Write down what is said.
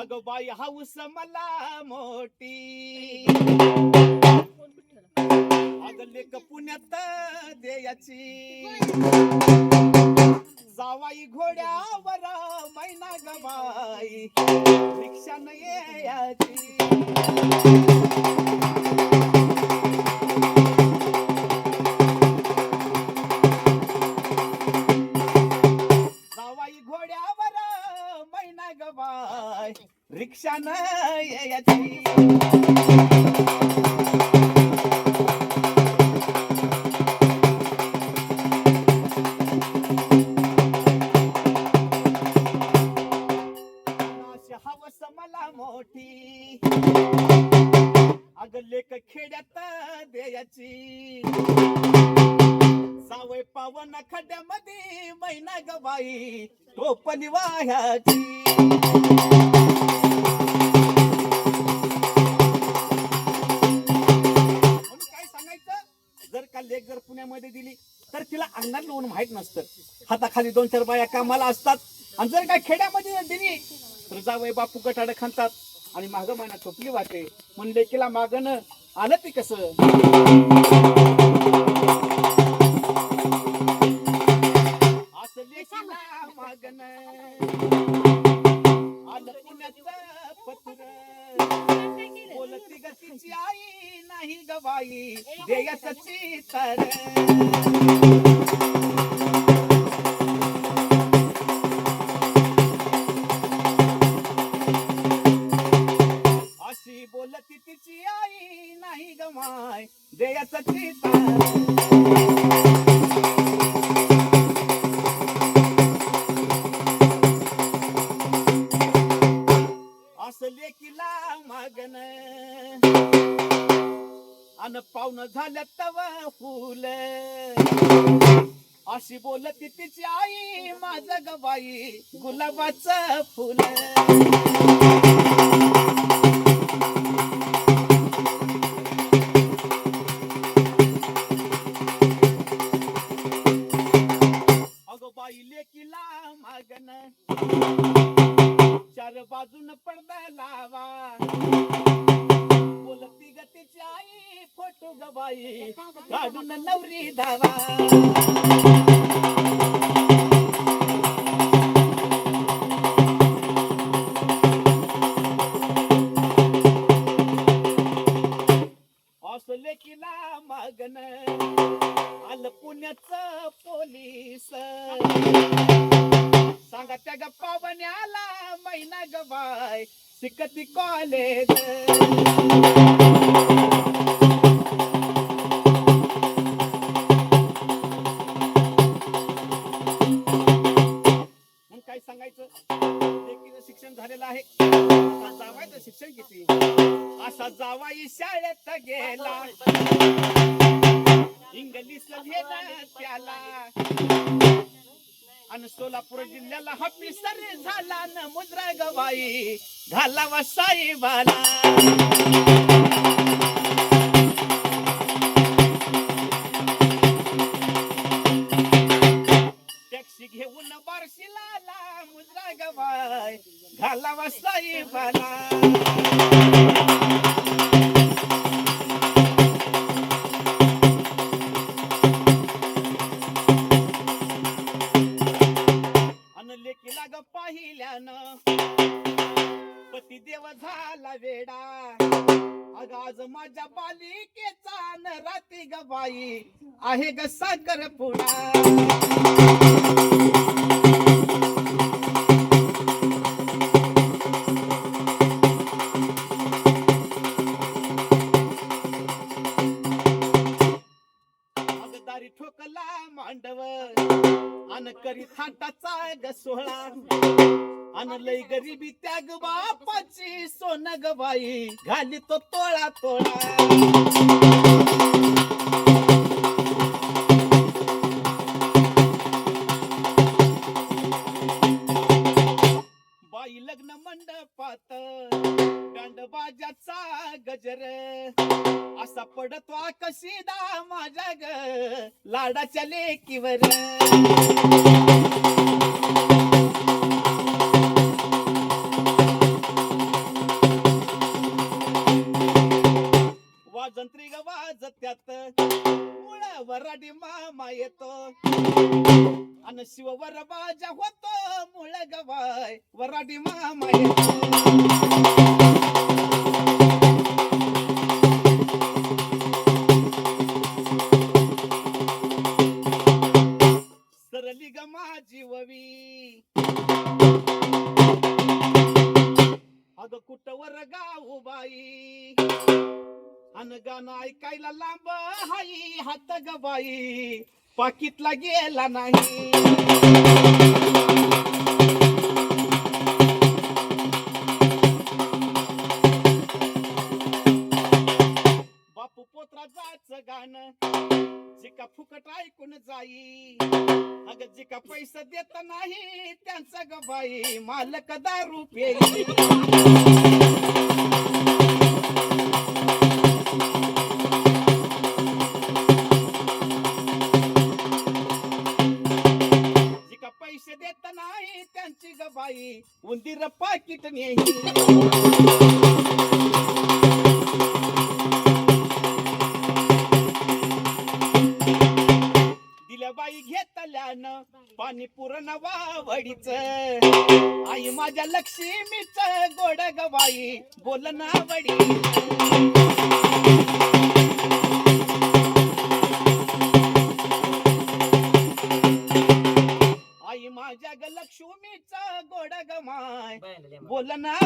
अगं बाई हाऊस मला मोठी. अगं लेक पुण्यात देयाची. जावाई घोड्यावर मैना गबाई रिक्षानं यायची. याची रिक्षा न याची सावय पावन खड्यामध्ये मैना गबाई टोपली वाह्याची लेख सांगायचं? जर का जर पुण्यामध्ये दिली तर तिला अंगणात लोन माहीत नसतं. हाताखाली दोन चार बाया कामाला असतात. आणि जर काय खेड्यामध्ये जर दिली तर जावय बापू कटाड खातात आणि माग महिना ठोपली वाटे. म्हणले लेकीला मागणं आलं ते कसं? गतीची आई नाही गवाई देयची तर. अशी बोलती तिची आई नाही गमाय देयची तर. असं किला मागन अन पाहुणं झालं तव फुल. अशी बोलती तिची आई माझ गबाई गुलाबाच फुल. अगो बाई लेकीला मागन चार बाजून पडदा लावा. बोलती गतीची आई फोटो गवाई काढून नवरी धावा. असं लेकीला मागण आलं पुण्याच पोलीस. सांगा त्या गप्पा बन्याला महिना गबाय शिकती कॉलेज मग काय सांगायचं? लेकीचं शिक्षण झालेलं आहे. आता जावायचं शिक्षण किती असा जावाई शाळेत गेला. इंग्लिश घेणं त्याला. आणि सोलापूर जिल्ह्याला हॉफिसर झाला न मुद्रा गवाई. घालावा साई बाला वेडा. अगाज आज माझ्या बालिकेचा न राती ग बाई. आहे ग साखर पुडा लय गरिबी त्याग बापाची सोन ग बाई घाली तो तोळा तोळा. बाई लग्न मंडपात दंडबाजाचा गजर. असा पडतो कशीदा माझ्या ग लाडाच्या लेकीवर. अन शिववर बाजा होतो मुळ गवाय वराडी मामा येतो सरली ग माझी ववी. अग कुटवर गाऊ बाई? अन गाणं ऐकायला लांब हाई हात ग बाई पाकिटला गेला नाही. बापू पोत्रा जायचं गाणं जिका फुकट ऐकून जाई. अग जिका पैसा देत नाही त्यांचा ग बाई मालक दारू पेई पाकिट नेही दिल्या बाई घेतल्यानं पाणी पुरण वावडीच. आई माझ्या लक्ष्मीच गोड गवाई बाई बोल ना वडी माय बोल ना